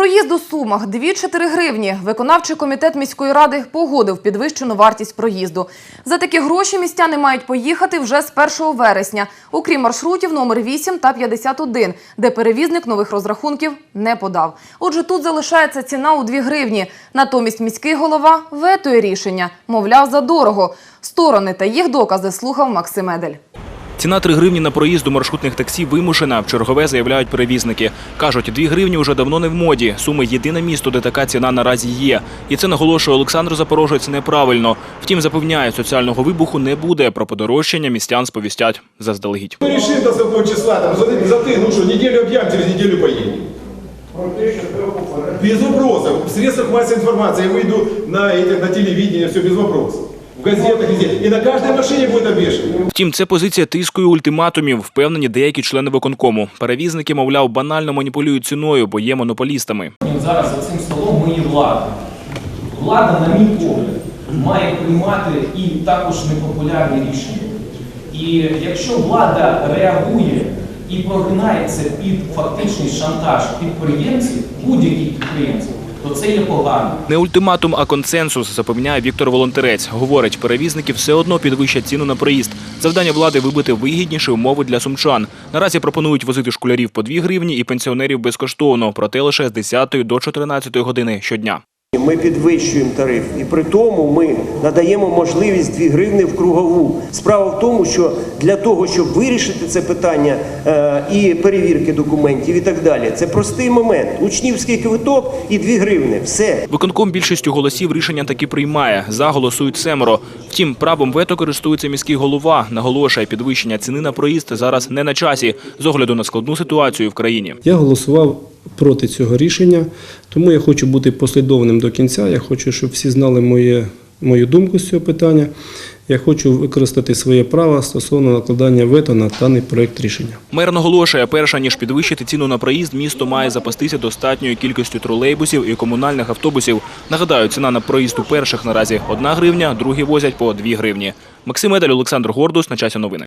Проїзд у Сумах 2-4 гривні. Виконавчий комітет міської ради погодив підвищену вартість проїзду. За такі гроші містяни мають поїхати вже з 1 вересня, окрім маршрутів номер 8 та 51, де перевізник нових розрахунків не подав. Отже, тут залишається ціна у 2 гривні. Натомість міський голова ветує рішення. Мовляв, задорого. Сторони та їх докази слухав Максим Едель. Ціна 3 гривні на проїзд у маршрутних таксі вимушена. В чергове заявляють перевізники. Кажуть, 2 гривні вже давно не в моді. Суми єдине місто, де така ціна наразі є. І це наголошує Олександр Запорожець неправильно. Втім, запевняє, соціального вибуху не буде. Про подорожчання містян сповістять заздалегідь. Мы решим до какого числа, там, за, за ты, ну что, неделю объявим, через неделю поедем. Без вопросов. В средствах массовой информации я выйду на, этих, на телевидение, все без вопросов. В газетах везде. И на каждой машине будет обвешено. Втім, це позиція тиску і ультиматумів, впевнені деякі члени виконкому. Перевізники, мовляв, банально маніпулюють ціною, бо є монополістами. Зараз за цим столом ми є влада. Влада, на мій погляд, має приймати і також непопулярні рішення. І якщо влада реагує і прогинається під фактичний шантаж підприємців, будь-яких підприємців, то це є погано. Не ультиматум, а консенсус, запевняє Віктор Волонтерець. Говорить, перевізники все одно підвищать ціну на проїзд. Завдання влади вибити вигідніші умови для сумчан. Наразі пропонують возити школярів по 2 гривні і пенсіонерів безкоштовно, проте лише з 10 до 14 години щодня. Ми підвищуємо тариф, і при тому ми надаємо можливість 2 гривни в кругову. Справа в тому, що для того, щоб вирішити це питання е, і перевірки документів, і так далі, це простий момент. Учнівський квиток і 2 гривни. Все. Виконком більшістю голосів рішення таки приймає. За голосують семеро. Втім, правом вето користується міський голова. Наголошує, підвищення ціни на проїзд зараз не на часі з огляду на складну ситуацію в країні. Я голосував проти цього рішення, тому я хочу бути послідовним до кінця. Я хочу, щоб всі знали моє, мою думку з цього питання. Я хочу використати своє право стосовно накладання вето на даний проект рішення. Мер наголошує, перша ніж підвищити ціну на проїзд, місто має запастися достатньою кількістю тролейбусів і комунальних автобусів. Нагадаю, ціна на проїзд у перших наразі 1 гривня, другі возять по 2 гривні. Максим Едель, Олександр Гордус. На часі новини.